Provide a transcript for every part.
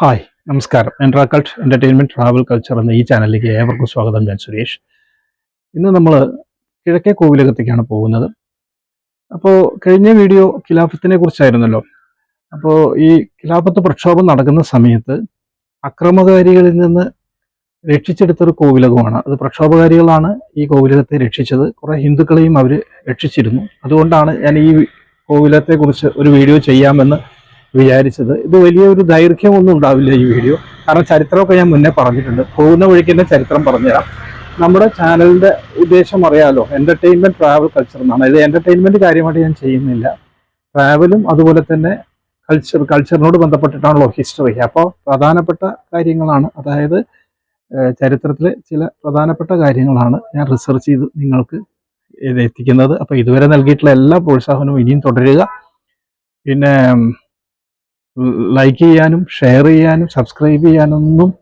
Hi നമസ്കാരം. എൻട്രാക്കൾട്ട് entertainment travel culture എന്ന ഈ ചാനലിലേക്ക് ഏവർക്കും സ്വാഗതം. ഞാൻ സുരേഷ്. ഇന്ന് നമ്മൾ കിഴക്കേ കോവിലകത്തേക്കാണ് പോകുന്നത്. അപ്പോൾ കഴിഞ്ഞ വീഡിയോ ഖിലാഫത്തിനെ കുറിച്ചായിരുന്നല്ലോ. അപ്പോൾ ഈ ഖിലാഫത്ത് പ്രക്ഷോഭം നടക്കുന്ന സമയത്ത് അക്രമകാരികളിൽ നിന്ന് രക്ഷിച്ചെടുത്തൊരു കോവിലകമാണ്. അത് പ്രക്ഷോഭകാരികളാണ് ഈ കോവിലകത്തെ രക്ഷിച്ചത്. കുറേ ഹിന്ദുക്കളെയും അവർ രക്ഷിച്ചിരുന്നു. അതുകൊണ്ടാണ് ഞാൻ ഈ കോവിലത്തെക്കുറിച്ച് ഒരു വീഡിയോ ചെയ്യാമെന്ന് വിചാരിച്ചത്. ഇത് വലിയൊരു ദൈർഘ്യമൊന്നും ഉണ്ടാവില്ല ഈ വീഡിയോ. കാരണം ചരിത്രമൊക്കെ ഞാൻ മുന്നേ പറഞ്ഞിട്ടുണ്ട്. പോകുന്ന വഴിക്ക് തന്നെ ചരിത്രം പറഞ്ഞുതരാം. നമ്മുടെ ചാനലിന്റെ ഉദ്ദേശം അറിയാലോ എന്റർടൈൻമെന്റ് ട്രാവൽ കൾച്ചർ എന്നാണ്. ഇത് എന്റർടൈൻമെന്റ് കാര്യമായിട്ട് ഞാൻ ചെയ്യുന്നില്ല. ട്രാവലും അതുപോലെ തന്നെ കൾച്ചർ കൾച്ചറിനോട് ബന്ധപ്പെട്ടിട്ടാണല്ലോ ഹിസ്റ്ററി അപ്പോൾ പ്രധാനപ്പെട്ട കാര്യങ്ങളാണ്. അതായത് ചരിത്രത്തിലെ ചില പ്രധാനപ്പെട്ട കാര്യങ്ങളാണ് ഞാൻ റിസർച്ച് ചെയ്ത് നിങ്ങൾക്ക് എത്തിക്കുന്നത്. അപ്പോൾ ഇതുവരെ നൽകിയിട്ടുള്ള എല്ലാ പ്രോത്സാഹനവും ഇനിയും തുടരുക. പിന്നെ ലൈക്ക് ചെയ്യാനും ഷെയർ ചെയ്യാനും സബ്സ്ക്രൈബ് ചെയ്യാനൊന്നും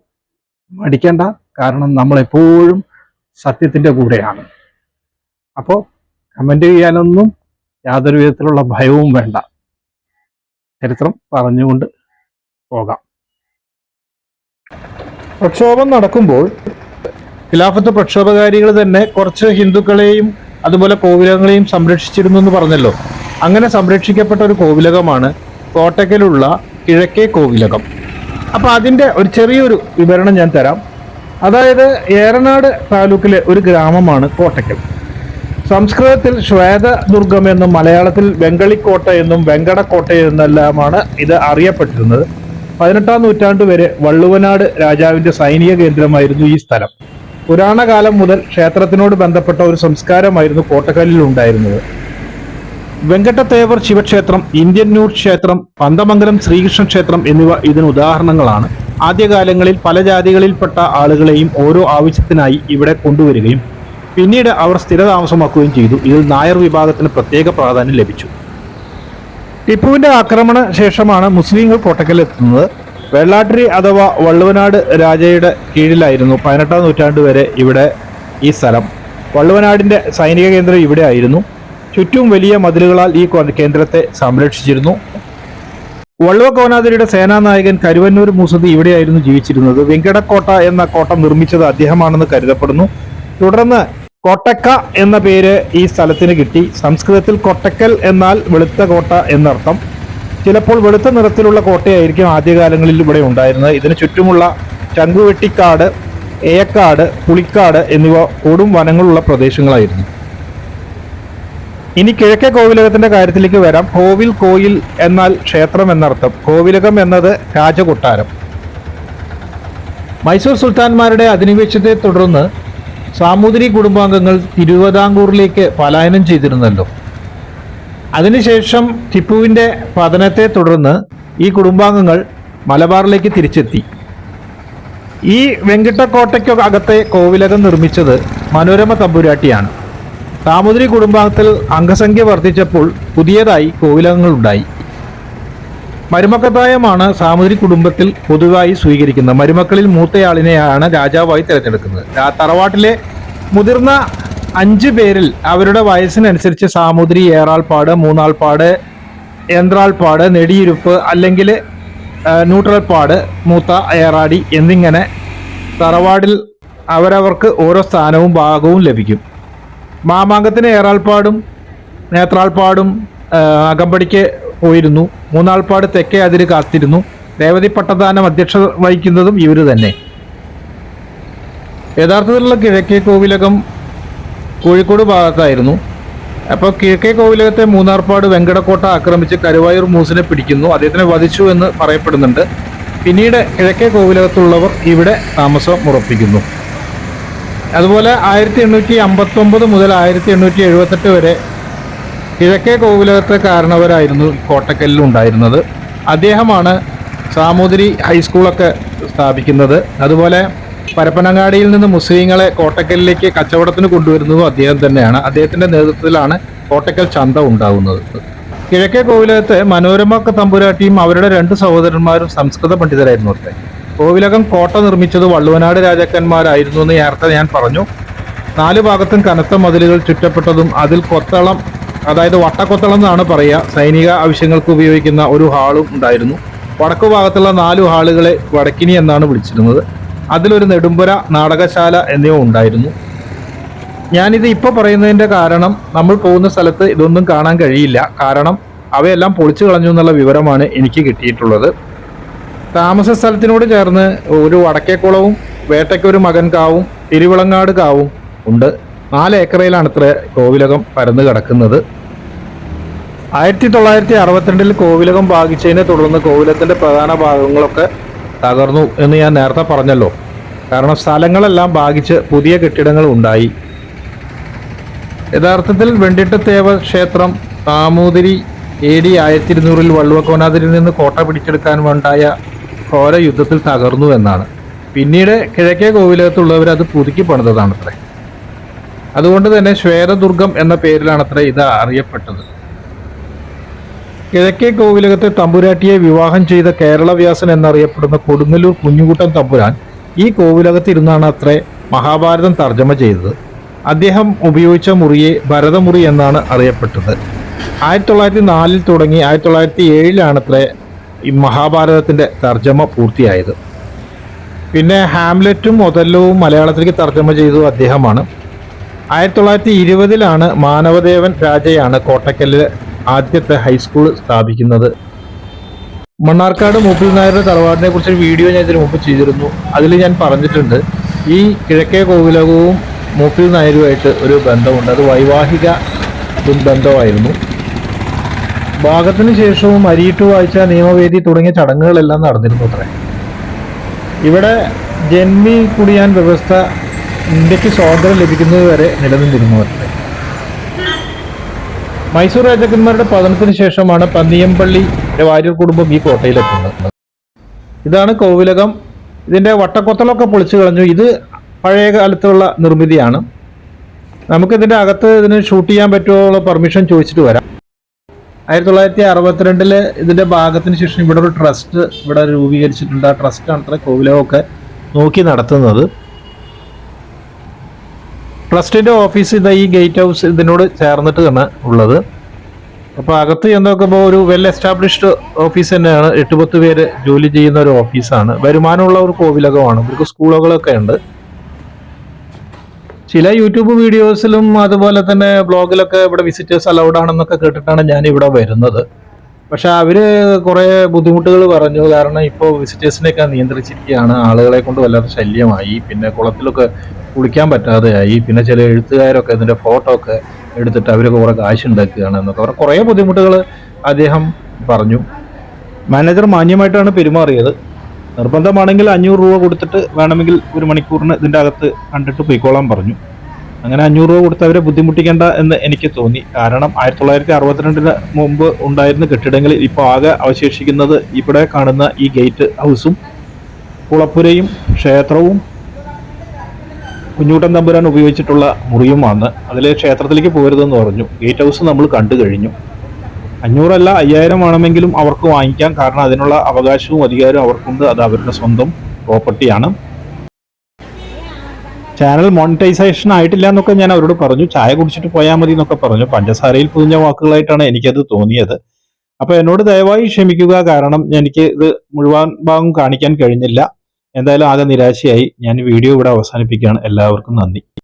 മടിക്കേണ്ട. കാരണം നമ്മളെപ്പോഴും സത്യത്തിന്റെ കൂടെയാണ്. അപ്പോൾ കമന്റ് ചെയ്യാനൊന്നും യാതൊരു വിധത്തിലുള്ള ഭയവും വേണ്ട. ചരിത്രം പറഞ്ഞുകൊണ്ട് പോകാം. പ്രക്ഷോഭം നടക്കുമ്പോൾ ഖിലാഫത്ത് പ്രക്ഷോഭകാരികൾ തന്നെ കുറച്ച് ഹിന്ദുക്കളെയും അതുപോലെ കോവിലകങ്ങളെയും സംരക്ഷിച്ചിരുന്നു എന്ന് പറഞ്ഞല്ലോ. അങ്ങനെ സംരക്ഷിക്കപ്പെട്ട ഒരു കോവിലകമാണ് കോട്ടക്കലുള്ള കിഴക്കേ കോവിലകം. അപ്പൊ അതിന്റെ ഒരു ചെറിയൊരു വിവരണം ഞാൻ തരാം. അതായത് ഏറനാട് താലൂക്കിലെ ഒരു ഗ്രാമമാണ് കോട്ടക്കൽ. സംസ്കൃതത്തിൽ ശ്വേതദുർഗം എന്നും മലയാളത്തിൽ വെങ്കളിക്കോട്ട എന്നും വെങ്കടക്കോട്ട എന്നെല്ലാമാണ് ഇത് അറിയപ്പെട്ടിരുന്നത്. പതിനെട്ടാം നൂറ്റാണ്ട് വരെ വള്ളുവനാട് രാജാവിന്റെ സൈനിക കേന്ദ്രമായിരുന്നു ഈ സ്ഥലം. പുരാണകാലം മുതൽ ക്ഷേത്രത്തിനോട് ബന്ധപ്പെട്ട ഒരു സംസ്കാരമായിരുന്നു കോട്ടക്കല്ലിൽ ഉണ്ടായിരുന്നത് വെങ്കട്ടത്തേവർ ശിവക്ഷേത്രം ഇന്ത്യന്നൂർ ക്ഷേത്രം പന്തമംഗലം ശ്രീകൃഷ്ണ ക്ഷേത്രം എന്നിവ ഇതിന് ഉദാഹരണങ്ങളാണ്. ആദ്യകാലങ്ങളിൽ പല ജാതികളിൽപ്പെട്ട ആളുകളെയും ഓരോ ആവശ്യത്തിനായി ഇവിടെ കൊണ്ടുവരികയും പിന്നീട് അവർ സ്ഥിരതാമസമാക്കുകയും ചെയ്തു. ഇതിൽ നായർ വിഭാഗത്തിന് പ്രത്യേക പ്രാധാന്യം ലഭിച്ചു. ടിപ്പുവിന്റെ ആക്രമണ ശേഷമാണ് മുസ്ലിങ്ങൾ കോട്ടക്കലെത്തുന്നത് വെള്ളാട്ടിരി അഥവാ വള്ളുവനാട് രാജയുടെ കീഴിലായിരുന്നു പതിനെട്ടാം നൂറ്റാണ്ട് വരെ ഇവിടെ ഈ സ്ഥലം. വള്ളുവനാടിന്റെ സൈനിക കേന്ദ്രം ഇവിടെ ആയിരുന്നു. ചുറ്റും വലിയ മതിലുകളാൽ ഈ കേന്ദ്രത്തെ സംരക്ഷിച്ചിരുന്നു. വള്ളുവ കോനാതിരിയുടെ സേനാനായകൻ കരുവന്നൂർ മൂസതി ഇവിടെയായിരുന്നു ജീവിച്ചിരുന്നത്. വെങ്കടക്കോട്ട എന്ന കോട്ട നിർമ്മിച്ചത് അദ്ദേഹമാണെന്ന് കരുതപ്പെടുന്നു. തുടർന്ന് കോട്ടക്ക എന്ന പേര് ഈ സ്ഥലത്തിന് കിട്ടി. സംസ്കൃതത്തിൽ കൊട്ടക്കൽ എന്നാൽ വെളുത്ത കോട്ട എന്നർത്ഥം. ചിലപ്പോൾ വെളുത്ത നിറത്തിലുള്ള കോട്ടയായിരിക്കും ആദ്യകാലങ്ങളിൽ ഇവിടെ ഉണ്ടായിരുന്നത്. ഇതിന് ചുറ്റുമുള്ള ചങ്കുവെട്ടിക്കാട് ഏയക്കാട് പുളിക്കാട് എന്നിവ കൊടും വനങ്ങളുള്ള പ്രദേശങ്ങളായിരുന്നു. ഇനി കിഴക്കേ കോവിലകത്തിന്റെ കാര്യത്തിലേക്ക് വരാം. കോവിൽ കോയിൽ എന്നാൽ ക്ഷേത്രം എന്നർത്ഥം. കോവിലകം എന്നത് രാജകൊട്ടാരം. മൈസൂർ സുൽത്താൻമാരുടെ അധിനിവേശത്തെ തുടർന്ന് സാമൂതിരി കുടുംബാംഗങ്ങൾ തിരുവിതാംകൂറിലേക്ക് പലായനം ചെയ്തിരുന്നല്ലോ. അതിനുശേഷം ടിപ്പുവിന്റെ പതനത്തെ തുടർന്ന് ഈ കുടുംബാംഗങ്ങൾ മലബാറിലേക്ക് തിരിച്ചെത്തി. ഈ വെങ്കിട്ടക്കോട്ടയ്ക്ക് അകത്തെ കോവിലകം നിർമ്മിച്ചത് മനോരമ തമ്പുരാട്ടിയാണ്. സാമൂതിരി കുടുംബത്തിൽ അംഗസംഖ്യ വർദ്ധിച്ചപ്പോൾ പുതിയതായി കോവിലകങ്ങളുണ്ടായി. മരുമക്കത്തായമാണ് സാമുദ്രി കുടുംബത്തിൽ പൊതുവായി സ്വീകരിക്കുന്നത്. മരുമക്കളിൽ മൂത്തയാളിനെയാണ് രാജാവായി തിരഞ്ഞെടുക്കുന്നത്. തറവാട്ടിലെ മുതിർന്ന അഞ്ച് പേരിൽ അവരുടെ വയസ്സിനനുസരിച്ച് സാമുദ്രി ഏറാൾപ്പാട് മൂന്നാൾപ്പാട് യന്ത്രാൾപ്പാട് നെടിയിരുപ്പ് അല്ലെങ്കിൽ ന്യൂട്രൽ പാട് മൂത്ത ഏറാടി എന്നിങ്ങനെ തറവാടിൽ അവരവർക്ക് ഓരോ സ്ഥാനവും ഭാഗവും ലഭിക്കും. മാമാങ്കത്തിന് ഏറാൾപ്പാടും നേത്രാൾപ്പാടും അകമ്പടിക്ക് പോയിരുന്നു. മൂന്നാൾപ്പാട് തെക്കേ അതിര് കാത്തിരുന്നു. രേവതി പട്ടദാനം അധ്യക്ഷത വഹിക്കുന്നതും ഇവർ തന്നെ. യഥാർത്ഥത്തിലുള്ള കിഴക്കേ കോവിലകം കോഴിക്കോട് ഭാഗത്തായിരുന്നു. അപ്പോൾ കിഴക്കേ കോവിലകത്തെ മൂന്നാർപ്പാട് വെങ്കടക്കോട്ട ആക്രമിച്ച് കരുവായൂർ മൂസിനെ പിടിക്കുന്നു. അദ്ദേഹത്തിനെ വധിച്ചു എന്ന് പറയപ്പെടുന്നുണ്ട്. പിന്നീട് കിഴക്കേ കോവിലകത്തുള്ളവർ ഇവിടെ താമസം ഉറപ്പിക്കുന്നു. അതുപോലെ ആയിരത്തി എണ്ണൂറ്റി അമ്പത്തി ഒമ്പത് മുതൽ ആയിരത്തി എണ്ണൂറ്റി എഴുപത്തെട്ട് വരെ കിഴക്കേ കോവിലകത്തെ കാരണവരായിരുന്നു കോട്ടക്കല്ലിൽ ഉണ്ടായിരുന്നത്. അദ്ദേഹമാണ് സാമൂതിരി ഹൈസ്കൂളൊക്കെ സ്ഥാപിക്കുന്നത്. അതുപോലെ പരപ്പനങ്ങാടിയിൽ നിന്ന് മുസ്ലിങ്ങളെ കോട്ടക്കലിലേക്ക് കച്ചവടത്തിന് കൊണ്ടുവരുന്നതും അദ്ദേഹം തന്നെയാണ്. അദ്ദേഹത്തിന്റെ നേതൃത്വത്തിലാണ് കോട്ടക്കൽ ചന്ത ഉണ്ടാകുന്നത് കിഴക്കേ കോവിലകത്തെ മനോരമ തമ്പുരാട്ടിയും അവരുടെ രണ്ട് സഹോദരന്മാരും സംസ്കൃത പണ്ഡിതരായിരുന്നു അത്രേ. കോവിലകം കോട്ട നിർമ്മിച്ചത് വള്ളുവനാട് രാജാക്കന്മാരായിരുന്നു എന്ന് നേരത്തെ ഞാൻ പറഞ്ഞു. നാല് ഭാഗത്തും കനത്ത മതിലുകൾ ചുറ്റപ്പെട്ടതും അതിൽ കൊത്തളം അതായത് വട്ടക്കൊത്തളം എന്നാണ് പറയുക. സൈനിക ആവശ്യങ്ങൾക്ക് ഉപയോഗിക്കുന്ന ഒരു ഹാളും ഉണ്ടായിരുന്നു. വടക്കു ഭാഗത്തുള്ള നാലു ഹാളുകളെ വടക്കിനി എന്നാണ് വിളിച്ചിരുന്നത്. അതിലൊരു നെടുമ്പുര നാടകശാല എന്നിവ ഉണ്ടായിരുന്നു. ഞാനിത് ഇപ്പോൾ പറയുന്നതിന്റെ കാരണം നമ്മൾ പോകുന്ന സ്ഥലത്ത് ഇതൊന്നും കാണാൻ കഴിയില്ല. കാരണം അവയെല്ലാം പൊളിച്ചു കളഞ്ഞു എന്നുള്ള വിവരമാണ് എനിക്ക് കിട്ടിയിട്ടുള്ളത്. താമസ സ്ഥലത്തിനോട് ചേർന്ന് ഒരു വടക്കേക്കുളവും വേട്ടയ്ക്കൊരു മകൻ കാവും തിരുവിളങ്ങാട് കാവും ഉണ്ട്. നാല് ഏക്കറയിലാണ് ഇത്ര കോവിലകം പരന്നു കിടക്കുന്നത്. ആയിരത്തി തൊള്ളായിരത്തി അറുപത്തിരണ്ടിൽ കോവിലകം ഭാഗിച്ചതിനെ തുടർന്ന് കോവിലത്തിന്റെ പ്രധാന ഭാഗങ്ങളൊക്കെ തകർന്നു എന്ന് ഞാൻ നേരത്തെ പറഞ്ഞല്ലോ. കാരണം സ്ഥലങ്ങളെല്ലാം ഭാഗിച്ച് പുതിയ കെട്ടിടങ്ങൾ ഉണ്ടായി. യഥാർത്ഥത്തിൽ വെണ്ടിട്ടത്തേവ ക്ഷേത്രം താമൂതിരി എ ഡി ആയിരത്തി ഇരുന്നൂറിൽ വള്ളുവക്കോനാതിരിൽ നിന്ന് കോട്ട പിടിച്ചെടുക്കാൻ വേണ്ടായ ഘോര യുദ്ധത്തിൽ തകർന്നു എന്നാണ്. പിന്നീട് കിഴക്കേ കോവിലകത്തുള്ളവർ അത് പുതുക്കി പണിതതാണത്രേ. അതുകൊണ്ട് തന്നെ ശ്വേതദുർഗം എന്ന പേരിലാണത്രേ ഇത് അറിയപ്പെട്ടത്. കിഴക്കേ കോവിലകത്തെ തമ്പുരാട്ടിയെ വിവാഹം ചെയ്ത കേരളവ്യാസൻ എന്നറിയപ്പെടുന്ന കൊടുങ്ങല്ലൂർ കുഞ്ഞുകുട്ടൻ തമ്പുരാൻ ഈ കോവിലകത്തിരുന്നാണ് അത്രേ മഹാഭാരതം തർജമ ചെയ്തത്. അദ്ദേഹം ഉപയോഗിച്ച മുറിയെ ഭരതമുറി എന്നാണ് അറിയപ്പെട്ടത്. ആയിരത്തി തൊള്ളായിരത്തി നാലിൽ തുടങ്ങി ആയിരത്തി തൊള്ളായിരത്തി ഏഴിലാണത്രേ ഈ മഹാഭാരതത്തിന്റെ തർജമ പൂർത്തിയായത്. പിന്നെ ഹാംലെറ്റും ഒതല്ലവും മലയാളത്തിലേക്ക് തർജമ ചെയ്തു അദ്ദേഹമാണ്. ആയിരത്തി തൊള്ളായിരത്തി ഇരുപതിലാണ് മാനവദേവൻ രാജയാണ് കോട്ടക്കല്ലിൽ ആദ്യത്തെ ഹൈസ്കൂൾ സ്ഥാപിക്കുന്നത്. മണ്ണാർക്കാട് മൂപ്പിൽ നായരുടെ തറവാടിനെ കുറിച്ച് ഒരു വീഡിയോ ഞാൻ ഇതിനു മുമ്പ് ചെയ്തിരുന്നു. അതിൽ ഞാൻ പറഞ്ഞിട്ടുണ്ട് ഈ കിഴക്കേ കോവിലകവും മൂപ്പിൽ നായരുമായിട്ട് ഒരു ബന്ധമുണ്ട്. അത് വൈവാഹിക ബന്ധമായിരുന്നു ഭാഗത്തിന് ശേഷവും അരിയിട്ട് വായിച്ച നിയമവേദി തുടങ്ങിയ ചടങ്ങുകളെല്ലാം നടന്നിരുന്നു അത്രേ. ഇവിടെ ജന്മി കുടിയാൻ വ്യവസ്ഥ ഇന്ത്യയ്ക്ക് സ്വാതന്ത്ര്യം ലഭിക്കുന്നത് വരെ നിലനിന്നിരുന്നു അത്രേ. മൈസൂർ രാജാക്കന്മാരുടെ പതനത്തിന് ശേഷമാണ് പന്നിയമ്പള്ളി വാര്യർ കുടുംബം ഈ കോട്ടയിലെത്തുന്നത്. ഇതാണ് കോവിലകം. ഇതിന്റെ വട്ടക്കൊത്തലൊക്കെ പൊളിച്ചു കളഞ്ഞു. ഇത് പഴയ കാലത്തുള്ള നിർമ്മിതിയാണ്. നമുക്ക് ഇതിന്റെ അകത്ത് ഇതിന് ഷൂട്ട് ചെയ്യാൻ പറ്റുമോ പെർമിഷൻ ചോദിച്ചിട്ട് വരാം. ആയിരത്തി തൊള്ളായിരത്തി അറുപത്തിരണ്ടിൽ ഇതിന്റെ ഭാഗത്തിന് ശേഷം ഇവിടെ ഒരു ട്രസ്റ്റ് ഇവിടെ രൂപീകരിച്ചിട്ടുണ്ട്. ആ ട്രസ്റ്റാണ് അത്ര കോവിലൊക്കെ നോക്കി നടത്തുന്നത്. ട്രസ്റ്റിന്റെ ഓഫീസ് ഇതാ ഈ ഗേറ്റ് ഹൗസ് ഇതിനോട് ചേർന്നിട്ട് തന്നെ ഉള്ളത്. അപ്പോൾ അകത്ത് ചെന്നോക്കുമ്പോൾ ഒരു വെൽ എസ്റ്റാബ്ലിഷ്ഡ് ഓഫീസ് തന്നെയാണ്. എട്ട് പത്ത് പേര് ജോലി ചെയ്യുന്ന ഒരു ഓഫീസാണ് വരുമാനമുള്ള ഒരു കോവിലകമാണ് ഇവർക്ക് സ്കൂളുകളൊക്കെ ഉണ്ട്. ചില യൂട്യൂബ് വീഡിയോസിലും അതുപോലെ തന്നെ ബ്ലോഗിലൊക്കെ ഇവിടെ വിസിറ്റേഴ്സ് അലൗഡ് ആണെന്നൊക്കെ കേട്ടിട്ടാണ് ഞാൻ ഇവിടെ വരുന്നത്. പക്ഷെ അവർ കുറെ ബുദ്ധിമുട്ടുകൾ പറഞ്ഞു. കാരണം ഇപ്പോൾ വിസിറ്റേഴ്സിനെയൊക്കെ നിയന്ത്രിച്ചിരിക്കുകയാണ്. ആളുകളെ കൊണ്ട് വല്ലാത്ത ശല്യമായി. പിന്നെ കുളത്തിലൊക്കെ കുളിക്കാൻ പറ്റാതെയായി. പിന്നെ ചില എഴുത്തുകാരൊക്കെ ഇതിന്റെ ഫോട്ടോ ഒക്കെ എടുത്തിട്ട് അവരൊക്കെ കുറെ കാശ് ഉണ്ടാക്കുകയാണ് എന്നൊക്കെ അവർ കുറേ ബുദ്ധിമുട്ടുകൾ അദ്ദേഹം പറഞ്ഞു. മാനേജർ മാന്യമായിട്ടാണ് പെരുമാറിയത്. നിർബന്ധമാണെങ്കിൽ അഞ്ഞൂറ് രൂപ കൊടുത്തിട്ട് വേണമെങ്കിൽ ഒരു മണിക്കൂറിന് ഇതിന്റെ അകത്ത് കണ്ടിട്ട് പോയിക്കോളാൻ പറഞ്ഞു. അങ്ങനെ അഞ്ഞൂറ് രൂപ കൊടുത്ത് അവരെ ബുദ്ധിമുട്ടിക്കേണ്ട എന്ന് എനിക്ക് തോന്നി. കാരണം ആയിരത്തി തൊള്ളായിരത്തി അറുപത്തിരണ്ടിന് മുമ്പ് ഉണ്ടായിരുന്ന കെട്ടിടങ്ങളിൽ ഇപ്പോൾ ആകെ അവശേഷിക്കുന്നത് ഇവിടെ കാണുന്ന ഈ ഗേറ്റ് ഹൗസും കുളപ്പുരയും ക്ഷേത്രവും കുഞ്ഞൂട്ടൻ തമ്പുരാൻ ഉപയോഗിച്ചിട്ടുള്ള മുറിയുമാണ്. അതിലെ ക്ഷേത്രത്തിലേക്ക് പോരുതെന്ന് പറഞ്ഞു. ഗേറ്റ് ഹൗസ് നമ്മൾ കണ്ടു കഴിഞ്ഞു. അഞ്ഞൂറല്ല അയ്യായിരം വേണമെങ്കിലും അവർക്ക് വാങ്ങിക്കാം. കാരണം അതിനുള്ള അവകാശവും അധികാരവും അവർക്കുണ്ട്. അത് അവരുടെ സ്വന്തം പ്രോപ്പർട്ടിയാണ് ചാനൽ മോണിറ്റൈസേഷൻ ആയിട്ടില്ല എന്നൊക്കെ ഞാൻ അവരോട് പറഞ്ഞു. ചായ കുടിച്ചിട്ട് പോയാൽ മതി എന്നൊക്കെ പറഞ്ഞു. പഞ്ചസാരയിൽ പൊതിഞ്ഞ വാക്കുകളായിട്ടാണ് എനിക്കത് തോന്നിയത്. അപ്പൊ എന്നോട് ദയവായി ക്ഷമിക്കുക. കാരണം എനിക്ക് ഇത് മുഴുവൻ ഭാഗം കാണിക്കാൻ കഴിഞ്ഞില്ല. എന്തായാലും ആകെ നിരാശയായി. ഞാൻ വീഡിയോ ഇവിടെ അവസാനിപ്പിക്കുകയാണ്. എല്ലാവർക്കും നന്ദി.